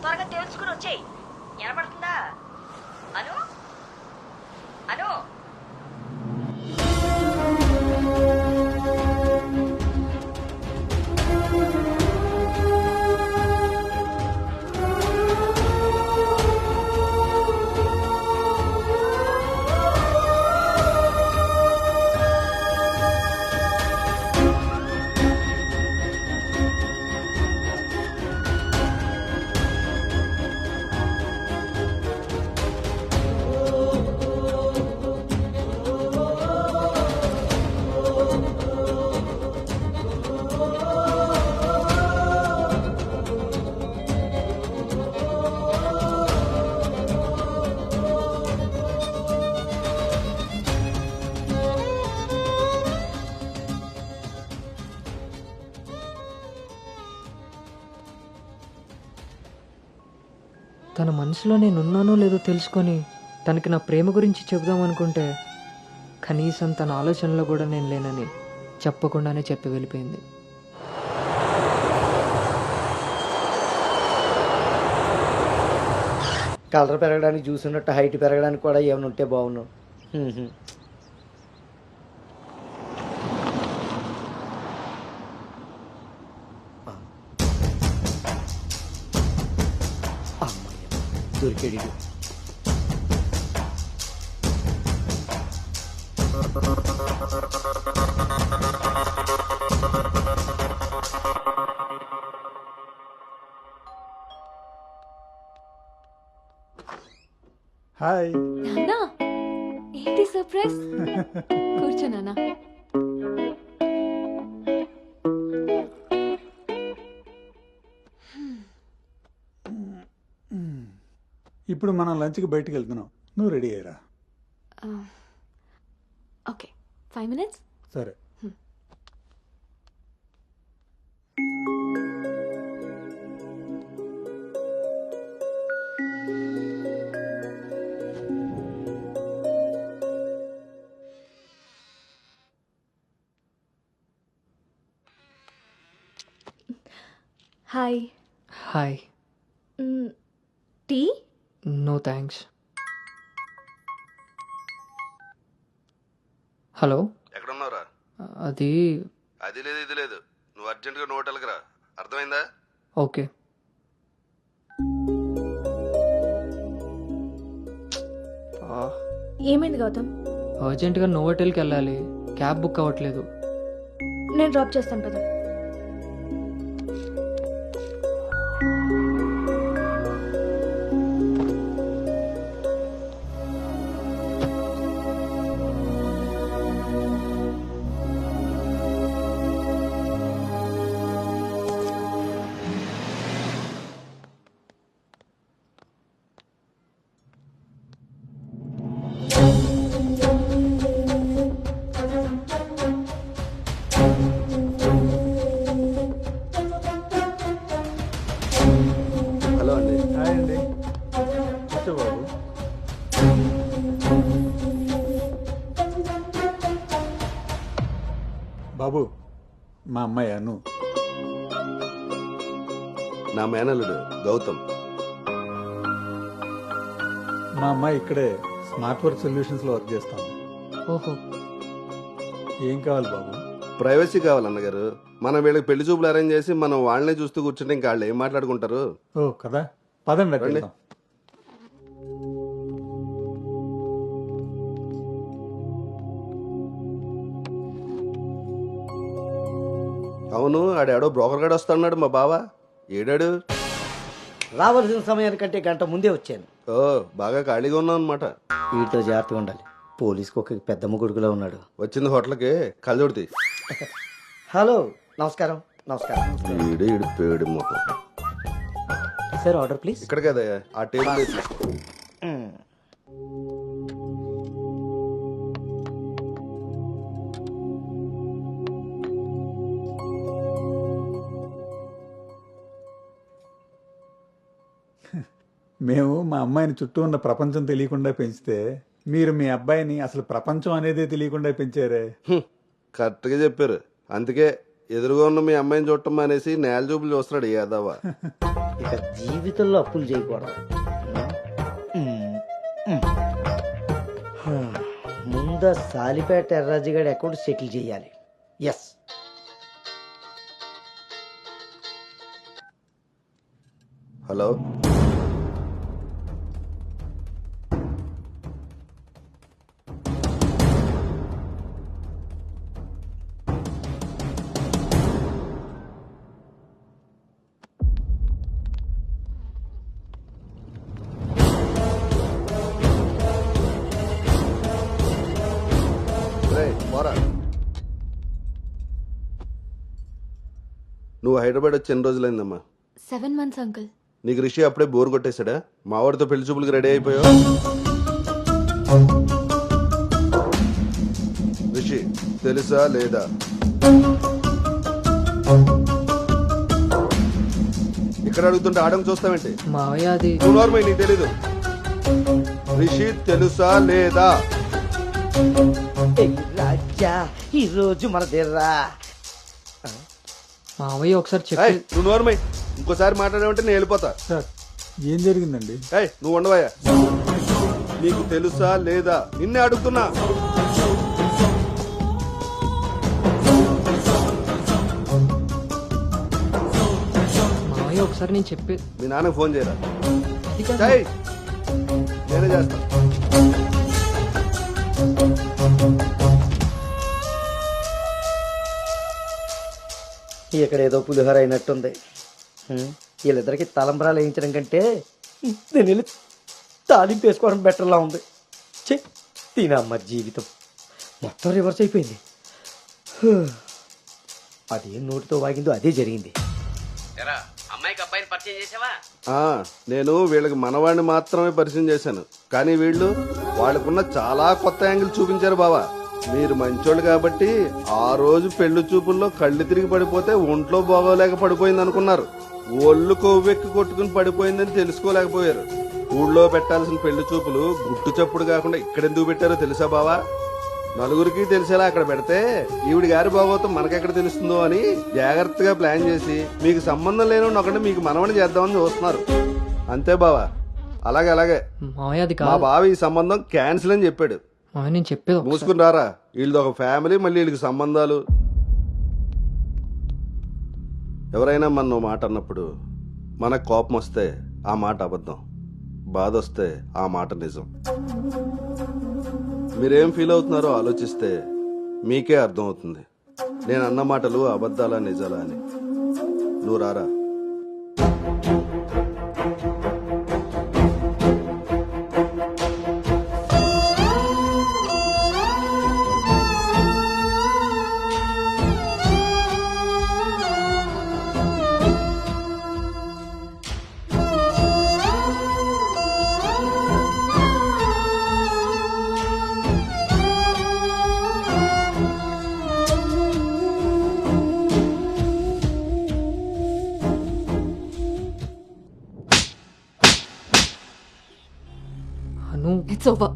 త్వరగా తెలుసుకుని వచ్చేయి. వినపడుతుందా? అను? అను? మనసులో నేను ఉన్నానో లేదో తెలుసుకొని తనకి నా ప్రేమ గురించి చెబుదామనుకుంటే కనీసం తన ఆలోచనలో కూడా నేను లేనని చెప్పకుండానే చెప్పి వెళ్ళిపోయింది. కలర్ పెరగడానికి చూసినట్టు హైట్ పెరగడానికి కూడా ఏమైనా ఉంటే బాగున్నావు. ఈడు. హాయ్. నాన్నా ఏంటి సర్ప్రైజ్? కూర్చో నాన్న. ఇప్పుడు మనం లంచ్కి బయటికి వెళ్తున్నాం. నువ్వు రెడీ అయ్యరా? ఓకే. Five minutes? సరే. హాయ్ హాయ్ థ్యాంక్స్ హలో ఎక్కడున్నావురా? అది అది లేదు ఇది లేదు. నువ్వు అర్జెంటుగా నువ్వు హోటల్కి రా. అర్థమైందా? ఓకే. ఏమైంది గౌతమ్? అర్జెంటుగా నోవోటెల్కి వెళ్ళాలి. క్యాబ్ బుక్ అవ్వట్లేదు. నేను డ్రాప్ చేస్తాను కదా కూర్చో బాబు. బాబు మా అమ్మాయి అను. నా మేనల్లుడు గౌతమ్. మా అమ్మాయి ఇక్కడే స్మార్ట్ వర్క్ సొల్యూషన్స్లో వర్క్ చేస్తాం ఓహో. ఏం కావాలి బాబు? ప్రైవసీ కావాలన్నగారు మనం వీళ్ళకి పెళ్ళి చూపులు అరేంజ్ చేసి మనం వాళ్ళనే చూస్తూ కూర్చుంటే ఇంకా వాళ్ళు ఏం మాట్లాడుకుంటారు? ఓ కదా? పదండి. అవును ఆడాడో బ్రోకర్ గాడు వస్తున్నాడు మా బావ. ఏడాడు? రావాల్సిన సమయానికంటే గంట ముందే వచ్చాను. ఓ బాగా ఖాళీగా ఉన్నావు అనమాట వీటితో జాగ్రత్తగా ఉండాలి. పోలీస్కి ఒక పెద్దమ్మ కొడుకులో ఉన్నాడు. వచ్చింది హోటల్కి. కళ్ళజోడితే హలో నమస్కారం నమస్కారం. ఈడు ఈడు పేడు మొత్తం. సార్ ఆర్డర్ ప్లీజ్ ఇక్కడ కదా ఆ టేబుల్ తీసుకో. మేము మా అమ్మాయిని చుట్టూ ఉన్న ప్రపంచం తెలియకుండా పెంచితే మీరు మీ అబ్బాయిని అసలు ప్రపంచం అనేదే తెలియకుండా పెంచారే. కరెక్ట్గా చెప్పారు. అందుకే ఎదురుగా ఉన్న మీ అమ్మాయిని చూడటం మానేసి నేల చూపులు చూస్తున్నాడు ఈ యాదవ ఇక జీవితంలో అప్పులు చేయకూడదు. ముందు సాలిపేట ఎర్రాజు గారి అకౌంట్ సెటిల్ చేయాలి. Yes hello. నువ్వు హైదరాబాద్ వచ్చి ఎన్ని రోజులైందమ్మా? సెవెన్ మంత్స్ అంకుల్ నీకు రిషి అప్పుడే బోర్ కొట్టేశాడా? మావాడితో పెళ్ళి చూపులకు రెడీ అయిపోయావు? రిషి తెలుసా లేదా? ఇక్కడ అడుగుతుంటే ఆడం చూస్తావేంటి? మావయ్య అది నువ్వు నోర్మై నీకు తెలీదు. రిషి తెలుసా లేదా? రాజా ఈ రోజు మన దేర్రా మావయ్య ఒకసారి ఏయ్, చెప్పి నువ్వు నోర్మై ఇంకోసారి మాట్లాడామంటే నేను వెళ్ళిపోతా. సార్ ఏం జరిగిందండి? ఏయ్ నువ్వు ఉండవయ్యా. నీకు తెలుసా లేదా? నిన్నే అడుగుతున్నా. మావయ్య ఒకసారి నేను చెప్పే మీ నాన్నకు ఫోన్ చేయరా? అది కాదు. చెయ్. నేనే చేస్తా. ఇక్కడ ఏదో పులిహోర అయినట్టుంది. హ్మ్, వీళ్ళిద్దరికి తలంబరాలు వేయించడం కంటే నేను వెళ్ళి తాలింపు వేసుకోవడం బెటర్లా ఉంది. చె తినమ్మ జీవితం. మొత్తం రివర్స్ అయిపోయింది. హూ. అదేం నోటితో వాగిందో అదే జరిగింది. ఎరా అమ్మాయికి అబ్బాయిని పరిచయం చేసావా? ఆ, నేను వీళ్ళకి మనవాడిని మాత్రమే పరిచయం చేశాను. కానీ వీళ్ళు వాళ్ళకున్న చాలా కొత్త యాంగిల్ చూపించారు బావా. మీరు మంచోళ్ళు కాబట్టి ఆ రోజు పెళ్ళి చూపుల్లో కళ్ళు తిరిగి పడిపోతే ఒంట్లో బాగోలేక పడిపోయింది అనుకున్నారు. ఒళ్ళు కొవ్వెక్కి కొట్టుకుని పడిపోయిందని తెలుసుకోలేకపోయారు. ఊళ్ళో పెట్టాల్సిన పెళ్ళి చూపులు గుట్టు చప్పుడు కాకుండా ఇక్కడెందుకు పెట్టారో తెలుసా బావా? నలుగురికి తెలిసేలా అక్కడ పెడితే ఈవిడి గారి బాగోతం మనకెక్కడ తెలుస్తుందో అని జాగ్రత్తగా ప్లాన్ చేసి మీకు సంబంధం లేని ఒకటి మీకు మనవని చేద్దామని చూస్తున్నారు. అంతే బావా. అలాగే అలాగే. మా బావ ఈ సంబంధం క్యాన్సిల్ అని చెప్పాడు. నేను చెప్పేది ఒకసారి. మూసుకుని రారా వీళ్ళది ఒక ఫ్యామిలీ మళ్ళీ వీళ్ళకి సంబంధాలు. ఎవరైనా మన మాట అన్నప్పుడు మనకు కోపం వస్తే ఆ మాట అబద్ధం. బాధ వస్తే ఆ మాట నిజం. మీరేం ఫీల్ అవుతున్నారో ఆలోచిస్తే మీకే అర్థం అవుతుంది. నేను అన్న మాటలు అబద్ధాలా నిజాలా అని. నువ్వు రారా? అను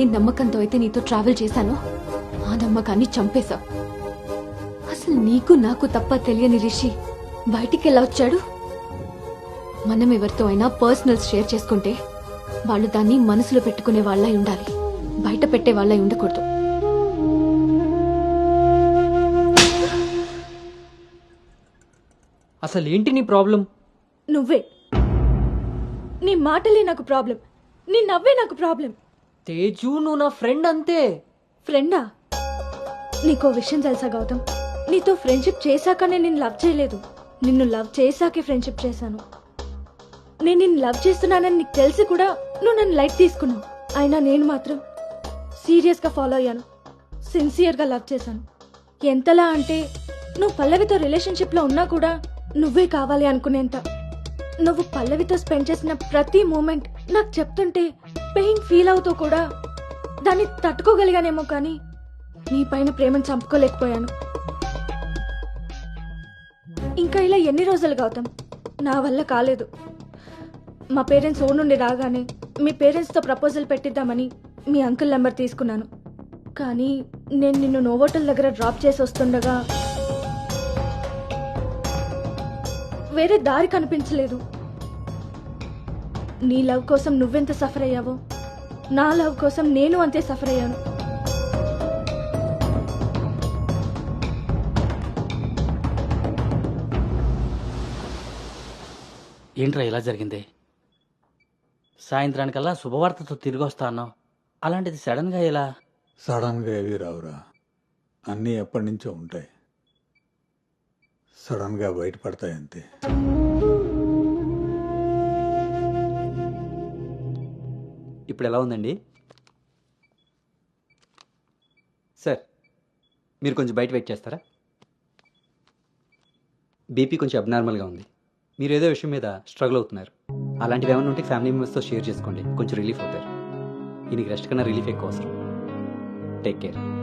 ఏ నమ్మకంతో అయితే నీతో ట్రావెల్ చేశానో. ఆ నమ్మకాన్ని చంపేశావు అసలు నీకు నాకు తప్ప తెలియని రిషి బయటికి ఎలా వచ్చాడు? మనం ఎవరితో అయినా పర్సనల్స్ షేర్ చేసుకుంటే వాళ్ళు దాన్ని మనసులో పెట్టుకునే వాళ్ళై ఉండాలి. బయట పెట్టే వాళ్ళై ఉండకూడదు. అసలు ఏంటి నీ ప్రాబ్లం? నువ్వే. నీ మాటలే నాకు ప్రాబ్లం. నీ నవ్వే నాకు ప్రాబ్లం. తేజు నువ్వు నా ఫ్రెండ్ అంతే. ఫ్రెండా? నీకో విషయం తెలుసా గౌతమ్? నీతో ఫ్రెండ్షిప్ చేశాకనే నేను లవ్ చేయలేదు. నిన్ను లవ్ చేశాకే ఫ్రెండ్షిప్ చేశాను. నేను నిన్ను లవ్ చేస్తున్నానని నీకు తెలిసి కూడా నువ్వు నన్ను లైట్ తీసుకున్నావు. అయినా నేను మాత్రం సీరియస్గా ఫాలో అయ్యాను. సిన్సియర్గా లవ్ చేశాను. ఎంతలా అంటే నువ్వు పల్లవితో రిలేషన్షిప్లో ఉన్నా కూడా నువ్వే కావాలి అనుకునేంత. నువ్వు పల్లవితో స్పెండ్ చేసిన ప్రతి మూమెంట్ నాకు చెప్తుంటే పెయిన్ ఫీల్ అవుతూ కూడా దాన్ని తట్టుకోగలిగానేమో కానీ నీ పైన ప్రేమను చంపుకోలేకపోయాను. ఇంకా ఇలా ఎన్ని రోజులు గౌతమ్? నా వల్ల కాలేదు. మా పేరెంట్స్ ఓ నుండి రాగానే మీ పేరెంట్స్తో ప్రపోజల్ పెట్టిద్దామని మీ అంకుల్ నెంబర్ తీసుకున్నాను. కానీ నేను నిన్ను నోవోటల్ దగ్గర డ్రాప్ చేసి వస్తుండగా వేరే దారి కనిపించలేదు. నీ లవ్ కోసం నువ్వెంత సఫర్ అయ్యావో నా లవ్ కోసం నేను అంతే సఫర్ అయ్యాను. ఏంట్రా ఇలా జరిగింది? సాయంత్రానికల్లా శుభవార్తతో తిరిగి వస్తా అన్నావు. అలాంటిది సడన్గా ఇలా సడన్గా ఏవి రావురా. అన్నీ ఎప్పటి నుంచో ఉంటాయి. సడన్గా బయటపడతాయి అంతే ఇప్పుడు ఎలా ఉందండి? సార్ మీరు కొంచెం బయట వెయిట్ చేస్తారా? బీపీ కొంచెం అబ్నార్మల్గా ఉంది. మీరు ఏదో విషయం మీద స్ట్రగుల్ అవుతున్నారు. అలాంటివి ఏమైనా ఉంటే ఫ్యామిలీ మెంబర్స్తో షేర్ చేసుకోండి. కొంచెం రిలీఫ్ అవుతారు. ఈయనకి రెస్ట్ కన్నా రిలీఫ్ ఎక్కువ అవసరం. Take care.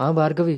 ఆ భార్గవి